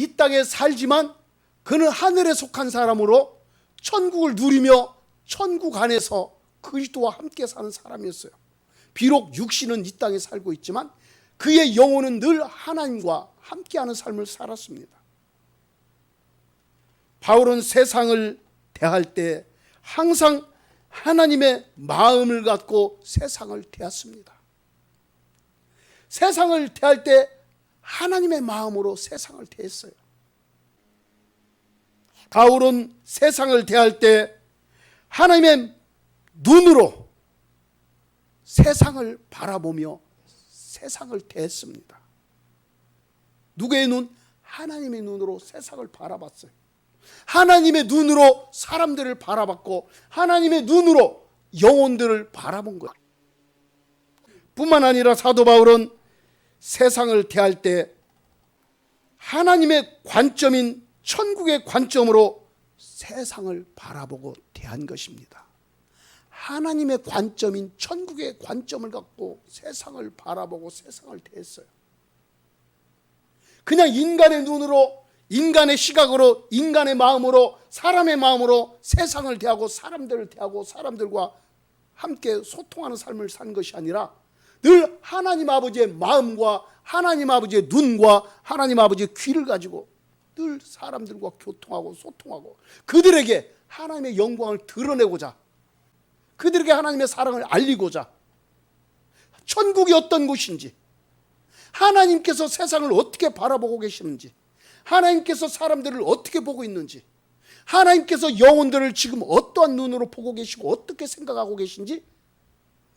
이 땅에 살지만 그는 하늘에 속한 사람으로 천국을 누리며 천국 안에서 그리스도와 함께 사는 사람이었어요. 비록 육신은 이 땅에 살고 있지만 그의 영혼은 늘 하나님과 함께하는 삶을 살았습니다. 바울은 세상을 대할 때 항상 하나님의 마음을 갖고 세상을 대했습니다. 세상을 대할 때 하나님의 마음으로 세상을 대했어요. 바울은 세상을 대할 때 하나님의 눈으로 세상을 바라보며 세상을 대했습니다. 누구의 눈? 하나님의 눈으로 세상을 바라봤어요. 하나님의 눈으로 사람들을 바라봤고 하나님의 눈으로 영혼들을 바라본 거예요. 뿐만 아니라 사도 바울은 세상을 대할 때 하나님의 관점인 천국의 관점으로 세상을 바라보고 대한 것입니다. 하나님의 관점인 천국의 관점을 갖고 세상을 바라보고 세상을 대했어요. 그냥 인간의 눈으로, 인간의 시각으로, 인간의 마음으로, 사람의 마음으로 세상을 대하고 사람들을 대하고 사람들과 함께 소통하는 삶을 산 것이 아니라 늘 하나님 아버지의 마음과 하나님 아버지의 눈과 하나님 아버지의 귀를 가지고 늘 사람들과 교통하고 소통하고 그들에게 하나님의 영광을 드러내고자 그들에게 하나님의 사랑을 알리고자 천국이 어떤 곳인지 하나님께서 세상을 어떻게 바라보고 계시는지 하나님께서 사람들을 어떻게 보고 있는지 하나님께서 영혼들을 지금 어떠한 눈으로 보고 계시고 어떻게 생각하고 계신지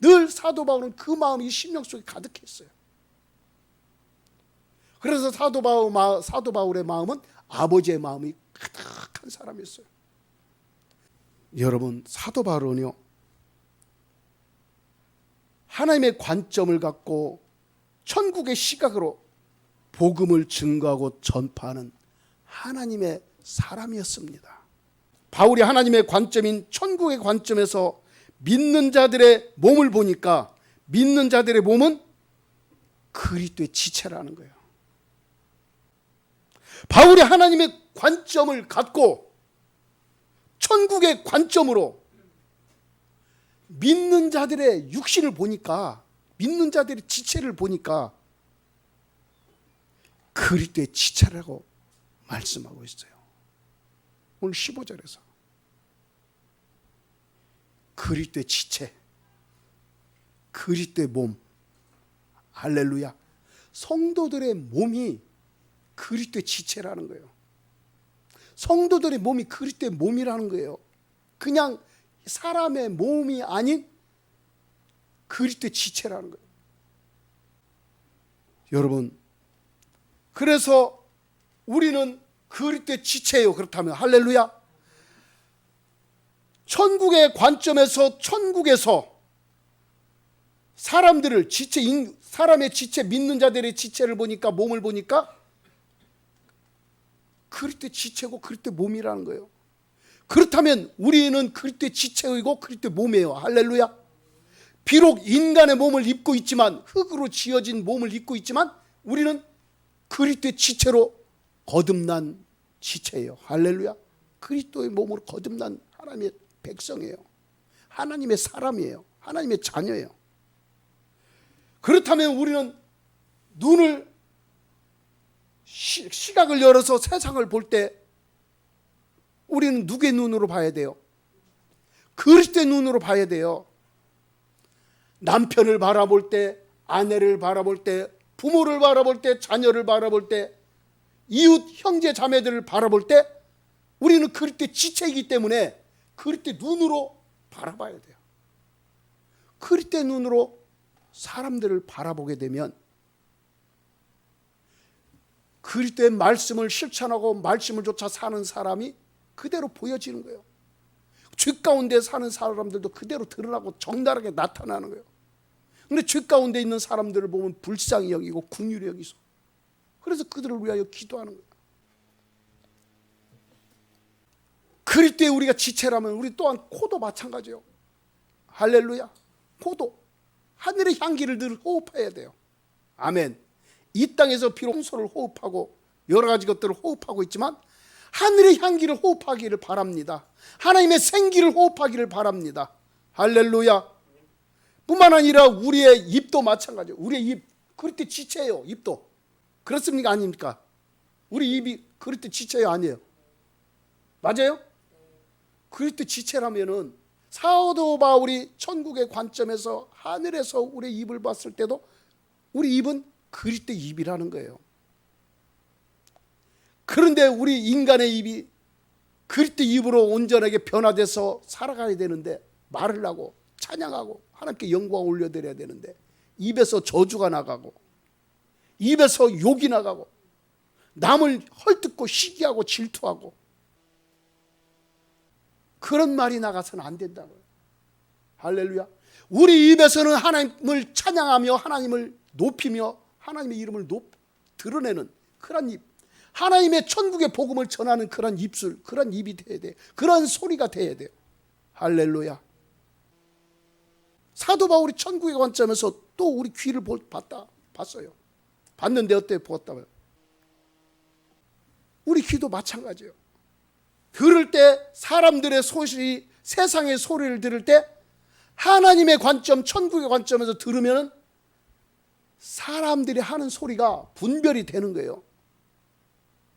늘 사도 바울은 그 마음이 심령 속에 가득했어요. 그래서 사도 바울 사도 바울의 마음은 아버지의 마음이 가득한 사람이었어요. 여러분 사도 바울은요 하나님의 관점을 갖고 천국의 시각으로 복음을 증거하고 전파하는 하나님의 사람이었습니다. 바울이 하나님의 관점인 천국의 관점에서 믿는 자들의 몸을 보니까 믿는 자들의 몸은 그리스도의 지체라는 거예요. 바울이 하나님의 관점을 갖고 천국의 관점으로 믿는 자들의 육신을 보니까 믿는 자들의 지체를 보니까 그리스도의 지체라고 말씀하고 있어요. 오늘 15절에서 그리스도의 지체 그리스도의 몸 할렐루야 성도들의 몸이 그리스도의 지체라는 거예요. 성도들의 몸이 그리스도의 몸이라는 거예요. 그냥 사람의 몸이 아닌 그리스도의 지체라는 거예요. 여러분, 그래서 우리는 그리스도의 지체예요. 그렇다면 할렐루야. 천국의 관점에서 천국에서 사람들을 지체 사람의 지체 믿는 자들의 지체를 보니까 몸을 보니까 그리스도의 지체고 그리스도의 몸이라는 거예요. 그렇다면 우리는 그리스도의 지체이고 그리스도의 몸이에요. 할렐루야. 비록 인간의 몸을 입고 있지만 흙으로 지어진 몸을 입고 있지만 우리는 그리스도의 지체로 거듭난 지체예요. 할렐루야. 그리스도의 몸으로 거듭난 하나님의 백성이에요. 하나님의 사람이에요. 하나님의 자녀예요. 그렇다면 우리는 눈을 시, 각을 열어서 세상을 볼 때 우리는 누구의 눈으로 봐야 돼요? 그리스도의 눈으로 봐야 돼요. 남편을 바라볼 때, 아내를 바라볼 때, 부모를 바라볼 때, 자녀를 바라볼 때, 이웃 형제 자매들을 바라볼 때 우리는 그리스도의 지체이기 때문에 그리스도의 눈으로 바라봐야 돼요. 그리스도의 눈으로 사람들을 바라보게 되면 그리스도의 말씀을 실천하고 말씀을 조차 사는 사람이 그대로 보여지는 거예요. 죄 가운데 사는 사람들도 그대로 드러나고 정달하게 나타나는 거예요. 근데 죄 가운데 있는 사람들을 보면 불쌍히 여기고 국률이 여기서 그래서 그들을 위하여 기도하는 거예요. 그리스도에 우리가 지체라면 우리 또한 코도 마찬가지예요. 할렐루야. 코도 하늘의 향기를 늘 호흡해야 돼요. 아멘. 이 땅에서 비록 홍소를 호흡하고 여러 가지 것들을 호흡하고 있지만 하늘의 향기를 호흡하기를 바랍니다. 하나님의 생기를 호흡하기를 바랍니다. 할렐루야. 뿐만 아니라 우리의 입도 마찬가지예요. 우리의 입 그럴 때 지체예요. 입도. 그렇습니까? 아닙니까? 우리 입이 그럴 때 지체요 아니에요? 맞아요? 때 지체라면은 사도 바울이 천국의 관점에서 하늘에서 우리 입을 봤을 때도 우리 입은 때 입이라는 거예요. 그런데 우리 인간의 입이 때 입으로 온전하게 변화돼서 살아가야 되는데 말을 하고 찬양하고 하나님께 영광 올려드려야 되는데 입에서 저주가 나가고 입에서 욕이 나가고 남을 헐뜯고 시기하고 질투하고 그런 말이 나가서는 안 된다고요. 할렐루야. 우리 입에서는 하나님을 찬양하며 하나님을 높이며 하나님의 이름을 높 드러내는 그런 입. 하나님의 천국의 복음을 전하는 그런 입술, 그런 입이 돼야 돼. 그런 소리가 돼야 돼요. 할렐루야. 사도 바울이 천국의 관점에서 또 우리 귀를 볼- 봤다 봤어요. 봤는데 어때 보았다고요? 우리 귀도 마찬가지예요. 들을 때 사람들의 소리, 세상의 소리를 들을 때 하나님의 관점, 천국의 관점에서 들으면 사람들이 하는 소리가 분별이 되는 거예요.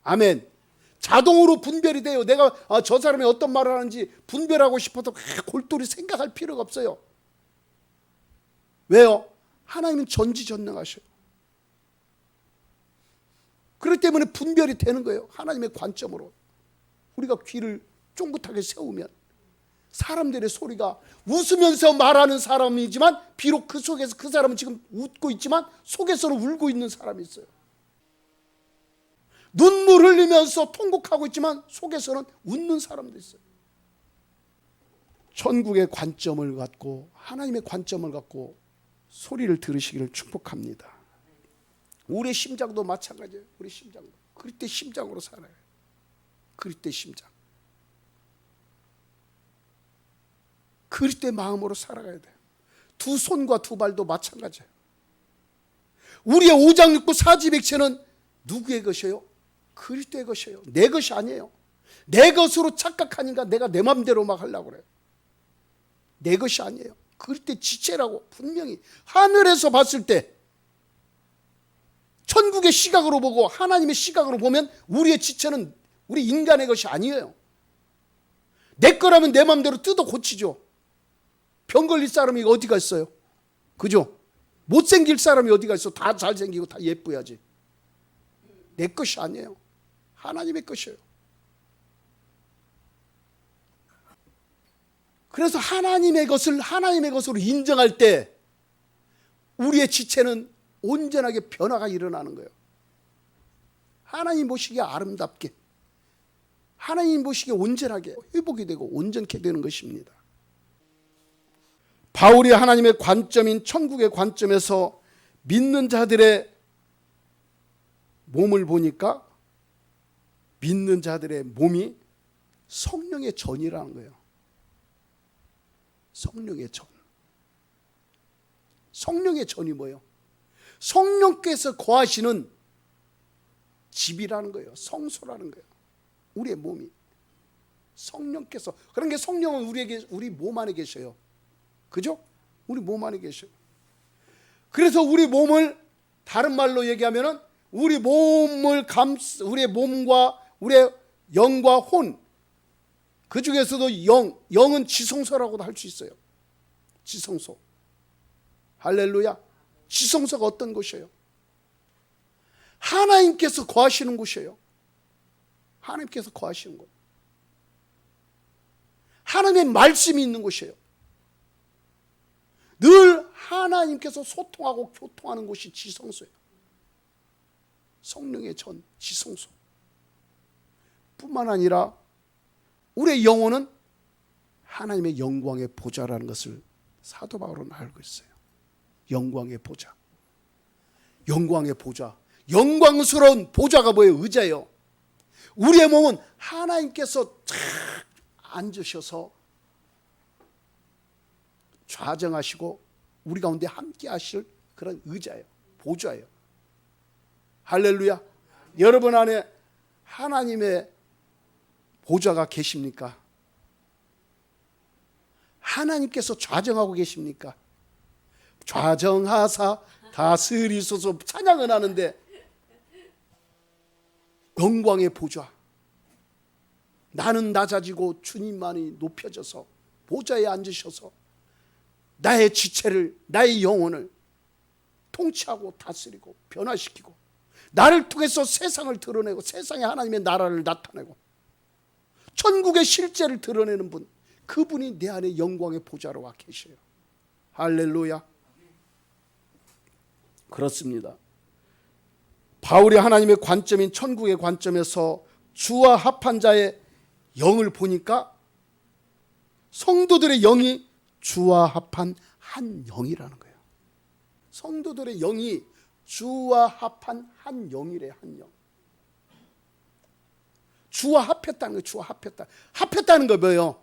아멘. 자동으로 분별이 돼요. 내가 아, 저 사람이 어떤 말을 하는지 분별하고 싶어도 골똘히 생각할 필요가 없어요. 왜요? 하나님은 전지전능하셔요. 그렇기 때문에 분별이 되는 거예요. 하나님의 관점으로. 우리가 귀를 쫑긋하게 세우면 사람들의 소리가 웃으면서 말하는 사람이지만 비록 그 속에서 그 사람은 지금 웃고 있지만 속에서는 울고 있는 사람이 있어요. 눈물 흘리면서 통곡하고 있지만 속에서는 웃는 사람도 있어요. 천국의 관점을 갖고 하나님의 관점을 갖고 소리를 들으시기를 축복합니다. 우리의 심장도 마찬가지예요. 우리 심장도. 그럴 때 심장으로 살아요. 때 심장. 때 마음으로 살아가야 돼요. 두 손과 두 발도 마찬가지예요. 우리의 오장육부 사지백체는 누구의 것이에요? 그리스도의 것이에요. 내 것이 아니에요. 내 것으로 착각하니까 내가 내 맘대로 막 하려고 그래요. 내 것이 아니에요. 때 지체라고 분명히 하늘에서 봤을 때 천국의 시각으로 보고 하나님의 시각으로 보면 우리의 지체는 우리 인간의 것이 아니에요. 내 거라면 내 맘대로 뜯어 고치죠. 병 걸릴 사람이 어디가 있어요? 그죠? 못생길 사람이 어디가 있어? 다 잘생기고 다 예뻐야지. 내 것이 아니에요. 하나님의 것이에요. 그래서 하나님의 것을 하나님의 것으로 인정할 때 우리의 지체는 온전하게 변화가 일어나는 거예요. 하나님 보시기에 아름답게 하나님 보시기에 온전하게 회복이 되고 온전케 되는 것입니다. 바울이 하나님의 관점인 천국의 관점에서 믿는 자들의 몸을 보니까 믿는 자들의 몸이 성령의 전이라는 거예요. 성령의 전. 성령의 전이 뭐예요? 성령께서 거하시는 집이라는 거예요. 성소라는 거예요. 우리의 몸이 성령께서 그런 게 성령은 우리에게 우리 몸 안에 계셔요. 그죠? 우리 몸 안에 계셔요. 그래서 우리 몸을 다른 말로 얘기하면은 우리 몸을 감 우리의 몸과 우리의 영과 혼 그 중에서도 영 영은 지성소라고도 할 수 있어요. 지성소. 할렐루야. 지성소가 어떤 곳이에요? 하나님께서 거하시는 곳이에요. 하나님께서 거하시는 곳. 하나님의 말씀이 있는 곳이에요. 늘 하나님께서 소통하고 교통하는 곳이 지성소예요. 성령의 전 지성소. 뿐만 아니라 우리의 영혼은 하나님의 영광의 보좌라는 것을 사도 바울은 알고 있어요. 영광의 보좌. 영광의 보좌. 영광스러운 보좌가 뭐예요? 의자예요. 우리의 몸은 하나님께서 쫙 앉으셔서 좌정하시고 우리 가운데 함께 하실 그런 의자예요. 보좌예요. 할렐루야. 여러분 안에 하나님의 보좌가 계십니까? 하나님께서 좌정하고 계십니까? 좌정하사 다스리소서 찬양은 하는데 영광의 보좌 나는 낮아지고 주님만이 높여져서 보좌에 앉으셔서 나의 지체를 나의 영혼을 통치하고 다스리고 변화시키고 나를 통해서 세상을 드러내고 세상에 하나님의 나라를 나타내고 천국의 실제를 드러내는 분 그분이 내 안에 영광의 보좌로 와 계셔요. 할렐루야. 그렇습니다. 바울이 하나님의 관점인 천국의 관점에서 주와 합한 자의 영을 보니까 성도들의 영이 주와 합한 한 영이라는 거예요. 성도들의 영이 주와 합한 한 영이래 한 영. 주와 합했다는 거예요. 주와 합했다. 합했다는 거 뭐예요?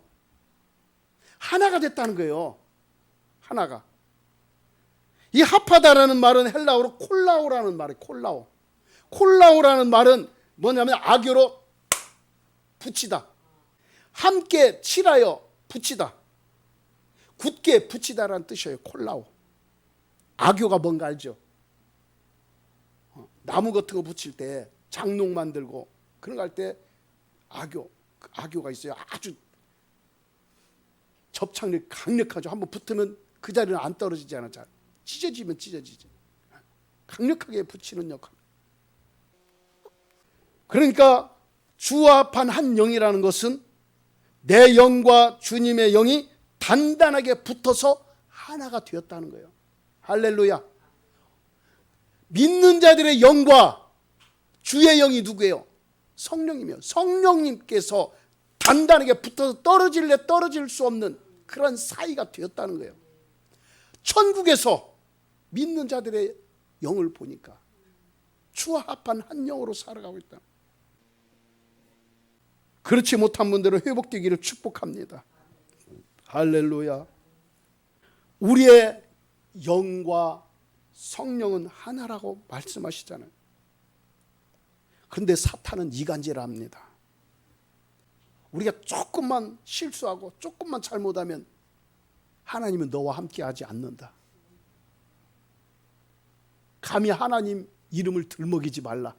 하나가 됐다는 거예요. 하나가. 이 합하다라는 말은 헬라어로 콜라오라는 말이에요. 콜라오. 콜라오라는 말은 뭐냐면 악교로 붙이다. 함께 칠하여 붙이다. 굳게 붙이다라는 뜻이에요. 콜라오. 악교가 뭔가 알죠? 어, 나무 같은 거 붙일 때 장롱 만들고 그런 거 할 때 악교, 그 악교가 있어요. 아주 접착력이 강력하죠. 한번 붙으면 그 자리는 안 떨어지잖아. 잘 찢어지면 찢어지지. 강력하게 붙이는 역할. 그러니까 주합한 한 영이라는 것은 내 영과 주님의 영이 단단하게 붙어서 하나가 되었다는 거예요. 할렐루야. 믿는 자들의 영과 주의 영이 누구예요? 성령이며 성령님께서 단단하게 붙어서 떨어질래 떨어질 수 없는 그런 사이가 되었다는 거예요. 천국에서 믿는 자들의 영을 보니까 주와 합한 한 영으로 살아가고 있다. 그렇지 못한 분들은 회복되기를 축복합니다. 할렐루야. 우리의 영과 성령은 하나라고 말씀하시잖아요. 그런데 사탄은 이간질합니다. 우리가 조금만 실수하고 조금만 잘못하면 하나님은 너와 함께 하지 않는다. 감히 하나님 이름을 들먹이지 말라.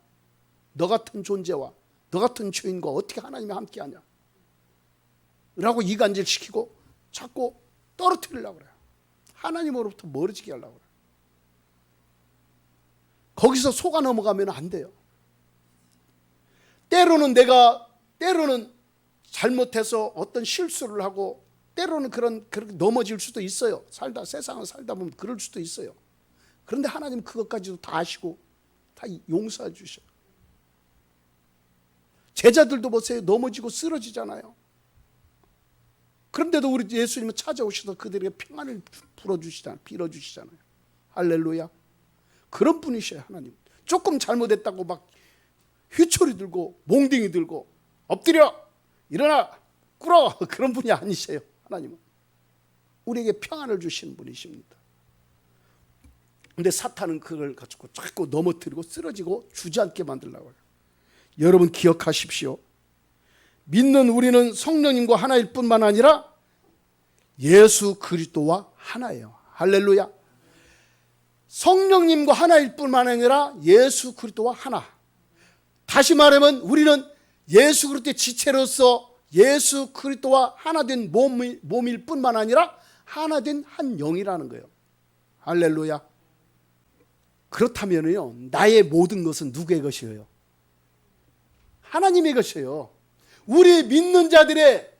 너 같은 존재와 너 같은 죄인과 어떻게 하나님이 함께하냐? 라고 이간질시키고 자꾸 떨어뜨리려고 그래요. 하나님으로부터 멀어지게 하려고 그래요. 거기서 속아 넘어가면 안 돼요. 때로는 내가 때로는 잘못해서 어떤 실수를 하고 때로는 그런 그렇게 넘어질 수도 있어요. 살다 세상을 살다 보면 그럴 수도 있어요. 그런데 하나님 그것까지도 다 아시고 다 용서해 주셔. 제자들도 보세요. 넘어지고 쓰러지잖아요. 그런데도 우리 예수님은 찾아오셔서 그들에게 평안을 불어주시잖아요. 빌어주시잖아요. 할렐루야. 그런 분이셔요, 하나님. 조금 잘못했다고 막 휘초리 들고 몽둥이 들고 엎드려 일어나 꿇어 그런 분이 아니세요, 하나님은. 우리에게 평안을 주시는 분이십니다. 근데 사탄은 그걸 가지고 자꾸 넘어뜨리고 쓰러지고 주저앉게 만들려고 해요. 여러분 기억하십시오. 믿는 우리는 성령님과 하나일 뿐만 아니라 예수 그리스도와 하나예요. 할렐루야. 성령님과 하나일 뿐만 아니라 예수 그리스도와 하나. 다시 말하면 우리는 예수 그리스도의 지체로서 예수 그리스도와 하나 된 몸일, 몸일 뿐만 아니라 하나 된 한 영이라는 거예요. 할렐루야. 그렇다면요, 나의 모든 것은 누구의 것이에요? 하나님의 것이에요. 우리 믿는 자들의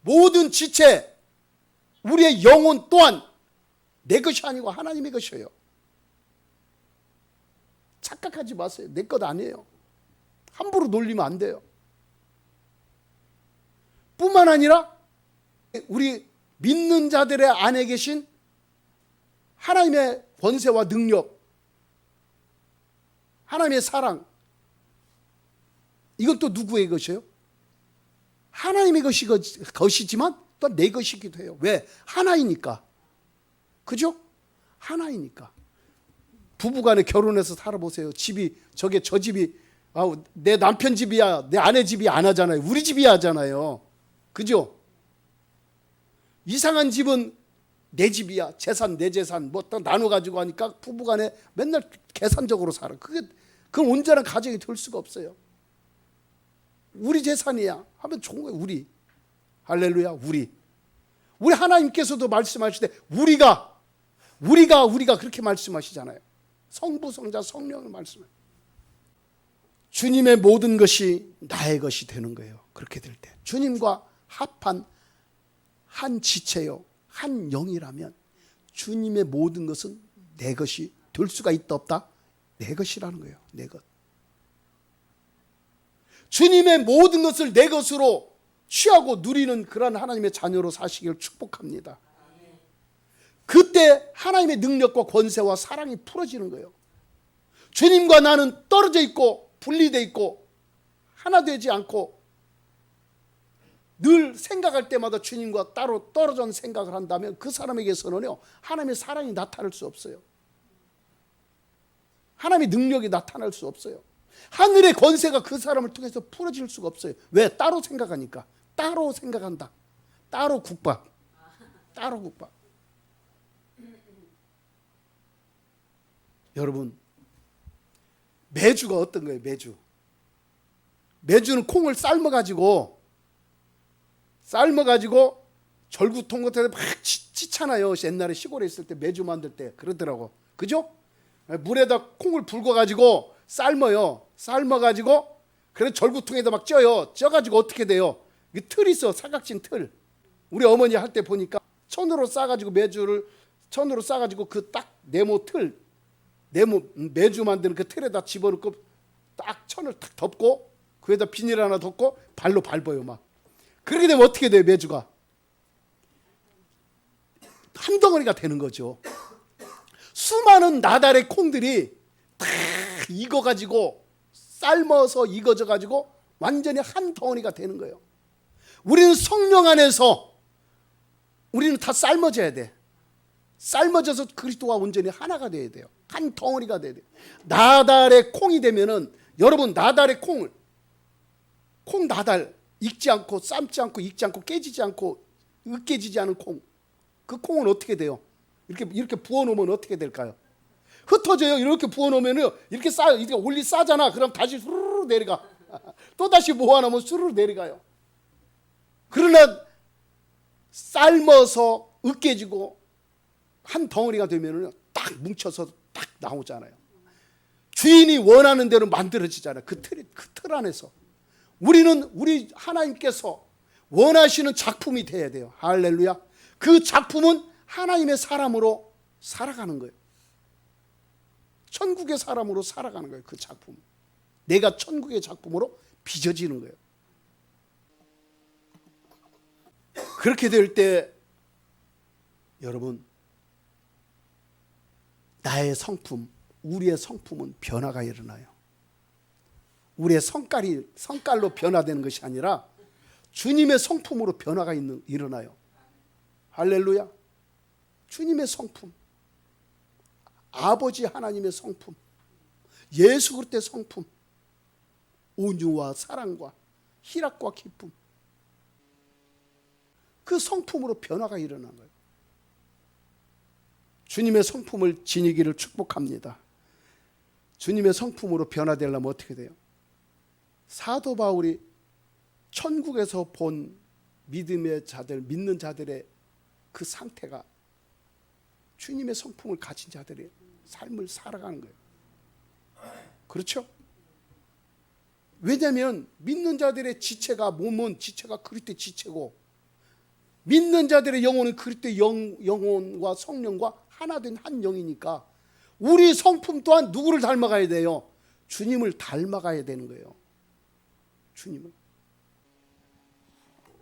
모든 지체, 우리의 영혼 또한 내 것이 아니고 하나님의 것이에요. 착각하지 마세요. 내 것 아니에요. 함부로 놀리면 안 돼요. 뿐만 아니라 우리 믿는 자들의 안에 계신 하나님의 권세와 능력, 하나님의 사랑, 이건 또 누구의 것이에요? 하나님의 것이, 것이지만 또 내 것이기도 해요. 왜? 하나이니까. 그죠? 하나이니까. 부부간에 결혼해서 살아보세요. 집이, 저게 저 집이 아, 내 남편 집이야, 내 아내 집이 안 하잖아요. 우리 집이 하잖아요. 그죠? 이상한 집은 내 집이야. 재산 내 재산 뭐 또 나눠 가지고 하니까 부부간에 맨날 계산적으로 살아. 그게 그건 온전한 가정이 될 수가 없어요. 우리 재산이야. 하면 좋은 거예요. 우리. 할렐루야. 우리. 우리 하나님께서도 말씀하실 때 우리가 우리가 우리가 그렇게 말씀하시잖아요. 성부 성자 성령을 말씀해. 주님의 모든 것이 나의 것이 되는 거예요. 그렇게 될 때. 주님과 합한 한 지체요. 한 영이라면 주님의 모든 것은 내 것이 될 수가 있다 없다? 내 것이라는 거예요. 내 것. 주님의 모든 것을 내 것으로 취하고 누리는 그러한 하나님의 자녀로 사시기를 축복합니다. 그때 하나님의 능력과 권세와 사랑이 풀어지는 거예요. 주님과 나는 떨어져 있고 분리돼 있고 하나 되지 않고 늘 생각할 때마다 주님과 따로 떨어져 생각을 한다면 그 사람에게서는요 하나님의 사랑이 나타날 수 없어요. 하나님의 능력이 나타날 수 없어요. 하늘의 권세가 그 사람을 통해서 풀어질 수가 없어요. 왜? 따로 생각하니까. 따로 생각한다. 따로 국밥. 따로 국밥. 여러분, 매주가 어떤 거예요? 매주. 매주는 콩을 삶아가지고 삶아가지고 절구통 같은 데막 찌잖아요. 옛날에 시골에 있을 때 매주 만들 때 그러더라고. 그죠? 물에다 콩을 붉어가지고 삶아요. 삶아가지고 그래 절구통에다 막 쪄요. 쪄가지고 어떻게 돼요? 이틀 있어 사각진 틀. 우리 어머니 할 때 보니까 천으로 싸가지고 매주를 천으로 싸가지고 그 딱 네모 틀 네모 매주 만드는 그 틀에다 집어넣고 딱 천을 탁 덮고 그에다 비닐 하나 덮고 발로 밟아요 막. 그렇게 되면 어떻게 돼요 매주가? 한 덩어리가 되는 거죠. 수많은 나달의 콩들이 다 익어 가지고 삶아서 익어져 가지고 완전히 한 덩어리가 되는 거예요. 우리는 성령 안에서 우리는 다 삶아져야 돼. 삶아져서 그리스도와 온전히 하나가 돼야 돼요. 한 덩어리가 돼야 돼요. 나달의 콩이 되면은 여러분 나달의 콩을 콩 나달 익지 않고 삶지 않고 익지 않고 깨지지 않고 으깨지지 않은 콩. 그 콩은 어떻게 돼요? 이렇게 이렇게 부어 놓으면 어떻게 될까요? 흩어져요. 이렇게 부어 놓으면은 이렇게 쌓 이렇게 올리 싸잖아. 그럼 다시 수르르 내려가. 또 다시 모아 놓으면 수르르 내려가요. 그러나 삶아서 으깨지고 한 덩어리가 되면은 딱 뭉쳐서 딱 나오잖아요. 주인이 원하는 대로 만들어지잖아요. 그 틀, 그틀 안에서. 우리는 우리 하나님께서 원하시는 작품이 돼야 돼요. 할렐루야. 그 작품은 하나님의 사람으로 살아가는 거예요. 천국의 사람으로 살아가는 거예요. 그 작품. 내가 천국의 작품으로 빚어지는 거예요. 그렇게 될 때 여러분 나의 성품, 우리의 성품은 변화가 일어나요. 우리의 성깔이 성깔로 변화되는 것이 아니라 주님의 성품으로 변화가 있는 일어나요. 할렐루야. 주님의 성품. 아버지 하나님의 성품. 예수 그리스도의 성품. 온유와 사랑과 희락과 기쁨. 그 성품으로 변화가 일어난 거예요. 주님의 성품을 지니기를 축복합니다. 주님의 성품으로 변화되려면 어떻게 돼요? 사도 바울이 천국에서 본 믿음의 자들, 믿는 자들의 그 상태가 주님의 성품을 가진 자들의 삶을 살아가는 거예요. 그렇죠? 왜냐하면 믿는 자들의 지체가 몸은 지체가 그리스도의 지체고 믿는 자들의 영혼은 그리스도의 영, 영혼과 성령과 하나 된 한 영이니까 우리 성품 또한 누구를 닮아가야 돼요? 주님을 닮아가야 되는 거예요. 주님을.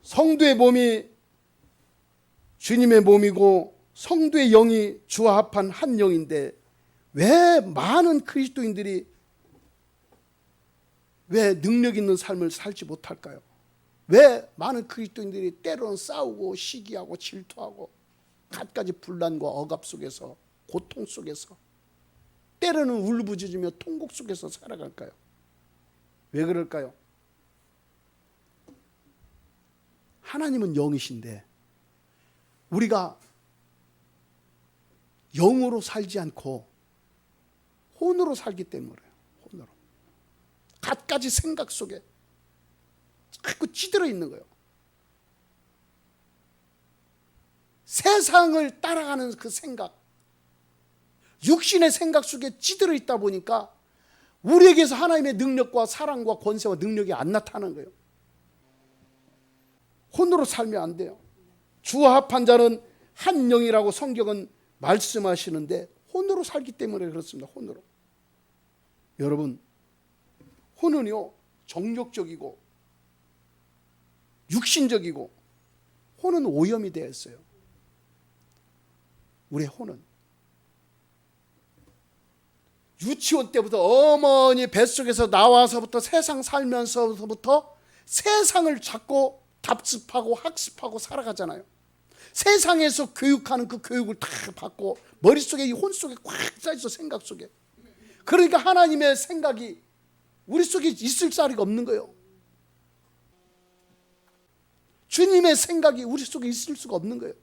성도의 몸이 주님의 몸이고 성도의 영이 주와 합한 한 영인데 왜 많은 그리스도인들이 왜 능력 있는 삶을 살지 못할까요? 왜 많은 그리스도인들이 때로는 싸우고 시기하고 질투하고 갖가지 분란과 억압 속에서 고통 속에서 때로는 울부짖으며 통곡 속에서 살아갈까요? 왜 그럴까요? 하나님은 영이신데 우리가 영으로 살지 않고 혼으로 살기 때문에. 혼으로. 갖가지 생각 속에 자꾸 찌들어 있는 거예요. 세상을 따라가는 그 생각, 육신의 생각 속에 찌들어 있다 보니까 우리에게서 하나님의 능력과 사랑과 권세와 능력이 안 나타나는 거예요. 혼으로 살면 안 돼요. 주와 합한 자는 한 영이라고 성경은 말씀하시는데 혼으로 살기 때문에 그렇습니다. 혼으로. 여러분, 혼은요 정욕적이고 육신적이고 혼은 오염이 되어 있어요. 우리의 혼은 유치원 때부터 어머니 뱃속에서 나와서부터 세상 살면서부터 세상을 찾고 답습하고 학습하고 살아가잖아요. 세상에서 교육하는 그 교육을 다 받고 머릿속에 이 혼 속에 꽉 쌓여서 생각 속에 그러니까 하나님의 생각이 우리 속에 있을 자리가 없는 거예요. 주님의 생각이 우리 속에 있을 수가 없는 거예요.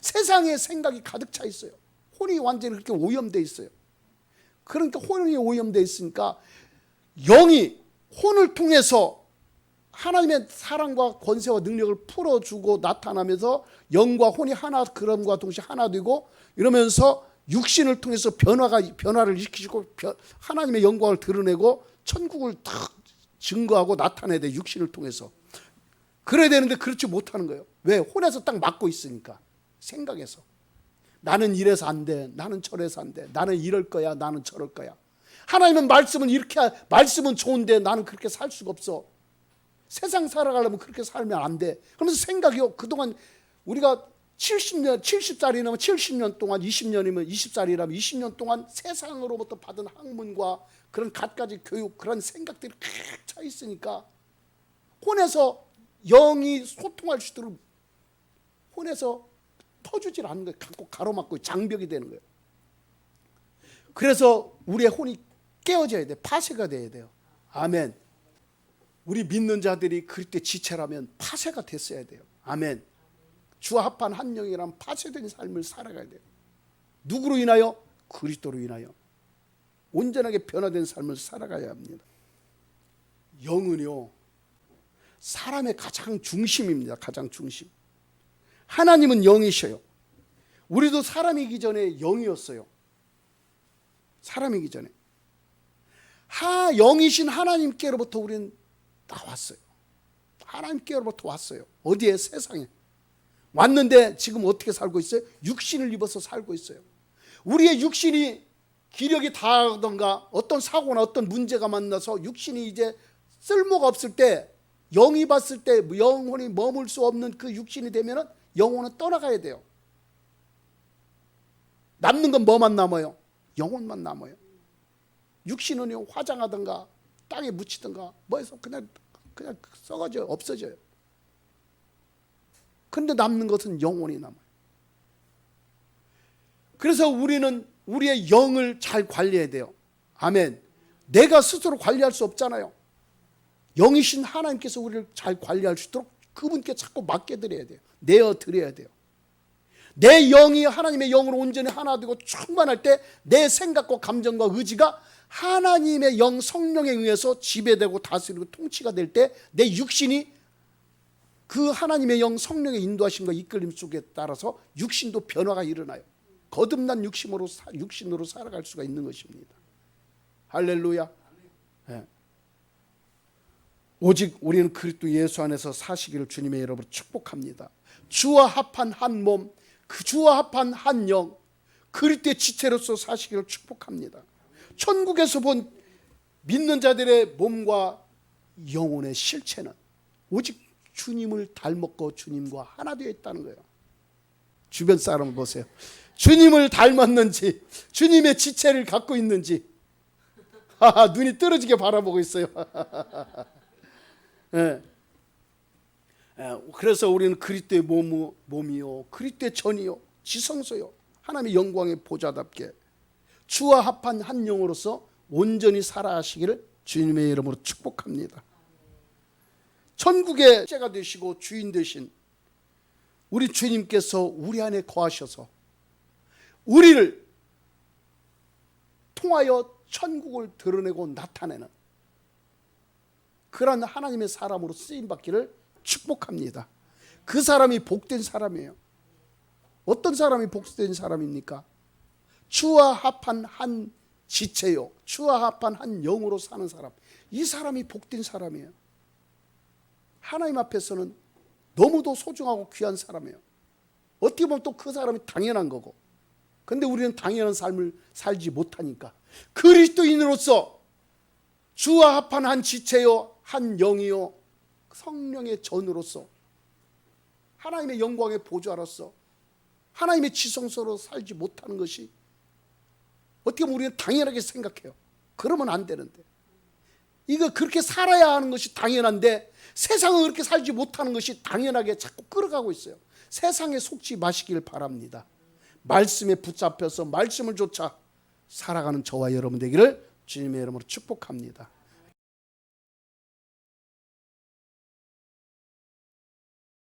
세상의 생각이 가득 차 있어요. 혼이 완전히 그렇게 오염돼 있어요. 그러니까 혼이 오염돼 있으니까 영이 혼을 통해서 하나님의 사랑과 권세와 능력을 풀어주고 나타나면서 영과 혼이 하나 그럼과 동시에 하나 되고 이러면서 육신을 통해서 변화가 변화를 일으키시고 변- 하나님의 영광을 드러내고 천국을 탁 증거하고 나타내야 돼 육신을 통해서 그래야 되는데 그렇지 못하는 거예요. 왜 혼에서 딱 막고 있으니까 생각에서 나는 이래서 안 돼. 나는 저래서 안 돼. 나는 이럴 거야. 나는 저럴 거야. 하나님은 말씀은 이렇게 하- 말씀은 좋은데 나는 그렇게 살 수가 없어. 세상 살아가려면 그렇게 살면 안 돼. 그러면서 생각이요. 그동안 우리가 70년, 70살이라면 70년 동안, 20년이면 20살이라면 20년 동안 세상으로부터 받은 학문과 그런 갖가지 교육, 그런 생각들이 꽉차 있으니까 혼에서 영이 소통할 수 있도록 혼에서 터주질 않는 거예요. 갖고 가로막고 장벽이 되는 거예요. 그래서 우리의 혼이 깨어져야 돼. 파쇄가 돼야 돼요. 아멘. 우리 믿는 자들이 그때 지체라면 파쇄가 됐어야 돼요. 아멘. 주와 합한 한 영이란 파쇄된 삶을 살아가야 돼요. 누구로 인하여? 그리스도로 인하여. 온전하게 변화된 삶을 살아가야 합니다. 영은요. 사람의 가장 중심입니다. 가장 중심. 하나님은 영이셔요. 우리도 사람이기 전에 영이었어요. 사람이기 전에. 하 영이신 하나님께로부터 우리는 나왔어요. 하나님께로부터 왔어요. 어디에 세상에 왔는데 지금 어떻게 살고 있어요? 육신을 입어서 살고 있어요. 우리의 육신이 기력이 다하던가 어떤 사고나 어떤 문제가 만나서 육신이 이제 쓸모가 없을 때 영이 봤을 때 영혼이 머물 수 없는 그 육신이 되면은 영혼은 떠나가야 돼요. 남는 건 뭐만 남아요? 영혼만 남아요. 육신은 화장하든가 땅에 묻히든가 뭐해서 그냥 그냥 썩어져요. 없어져요. 근데 남는 것은 영혼이 남아요. 그래서 우리는 우리의 영을 잘 관리해야 돼요. 아멘. 내가 스스로 관리할 수 없잖아요. 영이신 하나님께서 우리를 잘 관리할 수 있도록 그분께 자꾸 맡겨드려야 돼요. 내어 드려야 돼요. 내 영이 하나님의 영으로 온전히 하나 되고 충만할 때 내 생각과 감정과 의지가 하나님의 영 성령에 의해서 지배되고 다스리고 통치가 될 때 내 육신이 그 하나님의 영 성령의 인도하심과 이끌림 속에 따라서 육신도 변화가 일어나요. 거듭난 육신으로 사- 육신으로 살아갈 수가 있는 것입니다. 할렐루야. 예. 오직 우리는 그리스도 예수 안에서 사시기를 주님의 이름으로 축복합니다. 주와 합한 한 몸, 그 주와 합한 한 영, 그리스도의 지체로서 사시기를 축복합니다. 천국에서 본 믿는 자들의 몸과 영혼의 실체는 오직 주님을 닮았고 주님과 하나 되어 있다는 거예요. 주변 사람을 보세요. 주님을 닮았는지, 주님의 지체를 갖고 있는지, 눈이 떨어지게 바라보고 있어요. 예. 예, 그래서 우리는 그리스도의 몸, 몸이요, 그리스도의 전이요, 지성소요, 하나님의 영광의 보좌답게 주와 합한 한 영으로서 온전히 살아가시기를 주님의 이름으로 축복합니다. 천국의 제가 되시고 주인 되신 우리 주님께서 우리 안에 거하셔서 우리를 통하여 천국을 드러내고 나타내는 그런 하나님의 사람으로 쓰임 받기를 축복합니다. 그 사람이 복된 사람이에요. 어떤 사람이 복된 사람입니까? 주와 합한 한 지체요. 주와 합한 한 영으로 사는 사람. 이 사람이 복된 사람이에요. 하나님 앞에서는 너무도 소중하고 귀한 사람이에요. 어떻게 보면 또 그 사람이 당연한 거고. 근데 우리는 당연한 삶을 살지 못하니까 그리스도인으로서 주와 합한 한 지체요, 한 영이요, 성령의 전으로서 하나님의 영광의 보좌로서 하나님의 지성소로 살지 못하는 것이 어떻게 보면 우리는 당연하게 생각해요. 그러면 안 되는데. 이거 그렇게 살아야 하는 것이 당연한데 세상은 그렇게 살지 못하는 것이 당연하게 자꾸 끌어가고 있어요. 세상에 속지 마시길 바랍니다. 말씀에 붙잡혀서 말씀을 쫓아 살아가는 저와 여러분 되기를 주님의 이름으로 축복합니다.